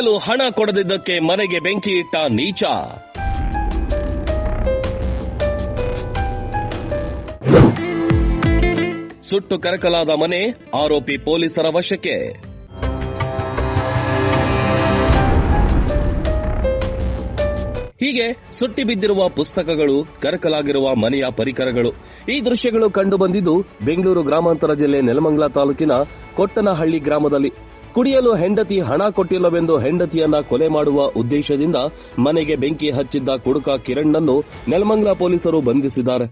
ಕುಡಿಯಲು ಹಣ ಕೊಡದಿದ್ದಕ್ಕೆ ಮನೆಗೆ ಬೆಂಕಿ ಇಟ್ಟ ನೀಚ. ಸುಟ್ಟು ಕರಕಲಾದ ಮನೆ ಆರೋಪಿ ಪೊಲೀಸರ ವಶಕ್ಕೆ. ಹೀಗೆ ಸುಟ್ಟಿ ಬಿದ್ದಿರುವ ಪುಸ್ತಕಗಳು, ಕರಕಲಾಗಿರುವ ಮನೆಯ ಪರಿಕರಗಳು. ಈ ದೃಶ್ಯಗಳು ಕಂಡು ಬಂದಿದ್ದು ಬೆಂಗಳೂರು ಗ್ರಾಮಾಂತರ ಜಿಲ್ಲೆ ನೆಲಮಂಗಲ ತಾಲೂಕಿನ ಕೊಟ್ಟನಹಳ್ಳಿ ಗ್ರಾಮದಲ್ಲಿ. ಕುಡಿಯಲು ಹೆಂಡತಿ ಹಣ ಕೊಟ್ಟಿಲ್ಲವೆಂದು ಹೆಂಡತಿಯನ್ನ ಕೊಲೆ ಮಾಡುವ ಉದ್ದೇಶದಿಂದ ಮನೆಗೆ ಬೆಂಕಿ ಹಚ್ಚಿದ್ದ ಕುಡುಕ ಕಿರಣ್ನನ್ನು ನೆಲಮಂಗಲ ಪೊಲೀಸರು ಬಂಧಿಸಿದ್ದಾರೆ.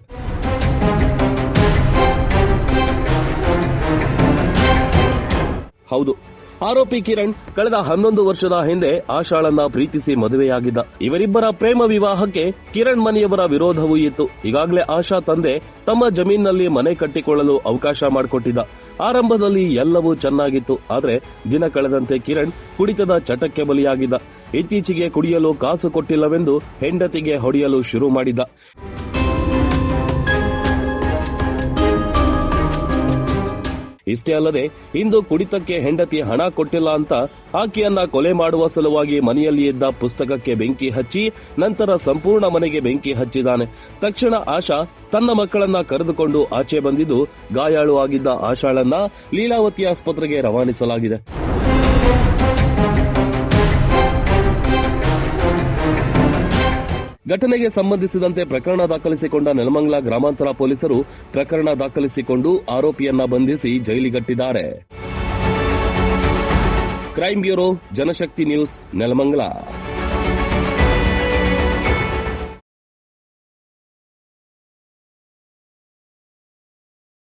ಹೌದು. ಆರೋಪಿ ಕಿರಣ್ ಕಳೆದ ಹನ್ನೊಂದು ವರ್ಷದ ಹಿಂದೆ ಆಶಾಳನ್ನ ಪ್ರೀತಿಸಿ ಮದುವೆಯಾಗಿದ್ದ. ಇವರಿಬ್ಬರ ಪ್ರೇಮ ವಿವಾಹಕ್ಕೆ ಕಿರಣ್ ಮನೆಯವರ ವಿರೋಧವೂ ಇತ್ತು. ಈಗಾಗಲೇ ಆಶಾ ತಂದೆ ತಮ್ಮ ಜಮೀನಿನಲ್ಲಿ ಮನೆ ಕಟ್ಟಿಕೊಳ್ಳಲು ಅವಕಾಶ ಮಾಡಿಕೊಟ್ಟಿದ್ದ. ಆರಂಭದಲ್ಲಿ ಎಲ್ಲವೂ ಚೆನ್ನಾಗಿತ್ತು. ಆದರೆ ದಿನ ಕಳೆದಂತೆ ಕಿರಣ್ ಕುಡಿತದ ಚಟಕ್ಕೆ ಬಲಿಯಾಗಿದ್ದ. ಇತ್ತೀಚೆಗೆ ಕುಡಿಯಲು ಕಾಸು ಕೊಟ್ಟಿಲ್ಲವೆಂದು ಹೆಂಡತಿಗೆ ಹೊಡೆಯಲು ಶುರು ಮಾಡಿದ್ದ. ಇಷ್ಟೇ ಅಲ್ಲದೆ ಇಂದು ಕುಡಿತಕ್ಕೆ ಹೆಂಡತಿ ಹಣ ಕೊಟ್ಟಿಲ್ಲ ಅಂತ ಆಕೆಯನ್ನ ಕೊಲೆ ಮಾಡುವ ಸಲುವಾಗಿ ಮನೆಯಲ್ಲಿ ಇದ್ದ ಪುಸ್ತಕಕ್ಕೆ ಬೆಂಕಿ ಹಚ್ಚಿ ನಂತರ ಸಂಪೂರ್ಣ ಮನೆಗೆ ಬೆಂಕಿ ಹಚ್ಚಿದ್ದಾನೆ. ತಕ್ಷಣ ಆಶಾ ತನ್ನ ಮಕ್ಕಳನ್ನ ಕರೆದುಕೊಂಡು ಆಚೆ ಬಂದಿದ್ದು ಗಾಯಾಳು ಆಗಿದ್ದ ಆಶಾಳನ್ನ ಲೀಲಾವತಿ ಆಸ್ಪತ್ರೆಗೆ ರವಾನಿಸಲಾಗಿದೆ. ಘಟನೆಗೆ ಸಂಬಂಧಿಸಿದಂತೆ ಪ್ರಕರಣ ದಾಖಲಿಸಿಕೊಂಡ ನೆಲಮಂಗಲ ಗ್ರಾಮಾಂತರ ಪೊಲೀಸರು ಪ್ರಕರಣ ದಾಖಲಿಸಿಕೊಂಡು ಆರೋಪಿಯನ್ನ ಬಂಧಿಸಿ ಜೈಲಿಗಟ್ಟಿದ್ದಾರೆ. Crime bureau, Janashakti news, Nelamangala.